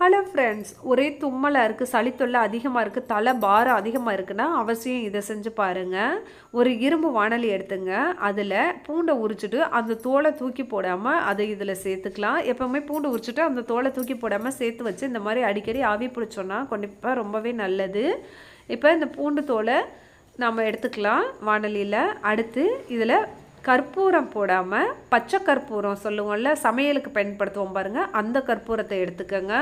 Hello friends ஒரே தும்மலாக இருக்குது சளித்தொல்லை அதிகமாக இருக்குது தலை பாரம் அதிகமாக இருக்குன்னா அவசியம் இதை செஞ்சு பாருங்கள் ஒரு இரும்பு வானலி எடுத்துங்க. அதில் பூண்டை உரிச்சிட்டு அந்த தோலை தூக்கி போடாமல் அதை இதில் சேர்த்துக்கலாம். எப்போவுமே பூண்டை உரிச்சிட்டு அந்த தோலை தூக்கி போடாமல் சேர்த்து வச்சு இந்த மாதிரி அடிக்கடி ஆவி பிடிச்சோன்னா கண்டிப்பாக ரொம்பவே நல்லது. இப்போ இந்த பூண்டு தோலை நம்ம எடுத்துக்கலாம் வானலியில் அடுத்து இதில் கற்பூரம் போடாமல் பச்சை கற்பூரம் சொல்லுவோம்ல சமையலுக்கு பயன்படுத்துவோம் பாருங்கள் அந்த கற்பூரத்தை எடுத்துக்கோங்க.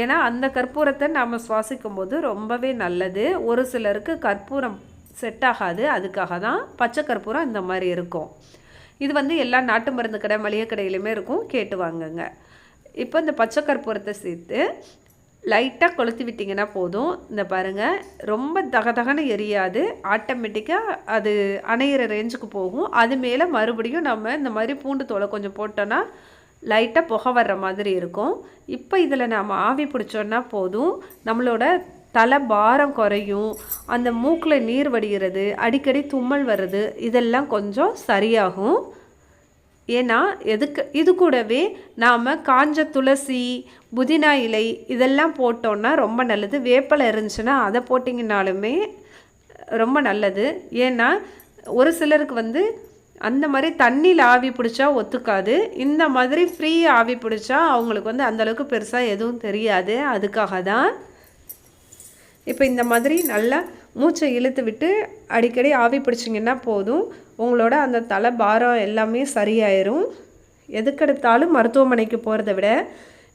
ஏன்னா அந்த கற்பூரத்தை நாம் சுவாசிக்கும் போது ரொம்பவே நல்லது. ஒரு சிலருக்கு கற்பூரம் செட் ஆகாது அதுக்காக தான் பச்சை கற்பூரம் இந்த மாதிரி இருக்கும். இது வந்து எல்லா நாட்டு மருந்து கடை மளிகை கடையிலையுமே இருக்கும் கேட்டு வாங்குங்க. இப்போ இந்த பச்சை கற்பூரத்தை சேர்த்து லைட்டாக கொளுத்தி விட்டிங்கன்னா போதும். இந்த பாருங்கள் ரொம்ப தகதகன்னு எரியாது. ஆட்டோமேட்டிக்காக அது அணையிற ரேஞ்சுக்கு போகும். அது மேலே மறுபடியும் நம்ம இந்த மாதிரி பூண்டு தோலை கொஞ்சம் போட்டோன்னா லைட்டாக புகை வர்ற மாதிரி இருக்கும். இப்போ இதில் நாம் ஆவி பிடிச்சோன்னா போதும். நம்மளோட தலை பாரம் குறையும். அந்த மூக்கில் நீர் வடிகிறது அடிக்கடி தும்மல் வர்றது இதெல்லாம் கொஞ்சம் சரியாகும். ஏன்னா எதுக்கு இது கூடவே நாம் காஞ்ச துளசி புதினா இலை இதெல்லாம் போட்டோன்னா ரொம்ப நல்லது. வேப்பலை இருந்துச்சுன்னா அதை போட்டிங்கனாலுமே ரொம்ப நல்லது. ஏன்னா ஒரு சிலருக்கு வந்து அந்த மாதிரி தண்ணியில் ஆவி பிடிச்சா ஒத்துக்காது. இந்த மாதிரி ஃப்ரீ ஆவி பிடிச்சா அவங்களுக்கு வந்து அந்தளவுக்கு பெருசாக எதுவும் தெரியாது. அதுக்காக தான் இப்போ இந்த மாதிரி நல்லா மூச்சை இழுத்து விட்டு அடிக்கடி ஆவி பிடிச்சிங்கன்னா போதும். உங்களோட அந்த தலை பாரம் எல்லாமே சரியாயிரும். எதுக்கெடுத்தாலும் மருத்துவமனைக்கு போகிறத விட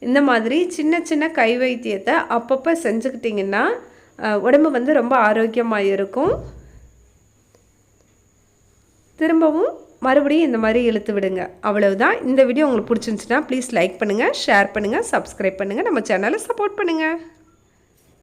இந்த மாதிரி சின்ன சின்ன கை வைத்தியத்தை அப்பப்போ செஞ்சுக்கிட்டிங்கன்னா உடம்பு வந்து ரொம்ப ஆரோக்கியமாக இருக்கும். திரும்பவும் மறுபடியும் இந்த மாதிரி இழுத்து விடுங்க. அவ்வளவுதான். இந்த வீடியோ உங்களுக்கு பிடிச்சிருந்துச்சுன்னா ப்ளீஸ் லைக் பண்ணுங்கள் ஷேர் பண்ணுங்கள் சப்ஸ்கிரைப் பண்ணுங்கள் நம்ம சேனலை சப்போர்ட் பண்ணுங்கள்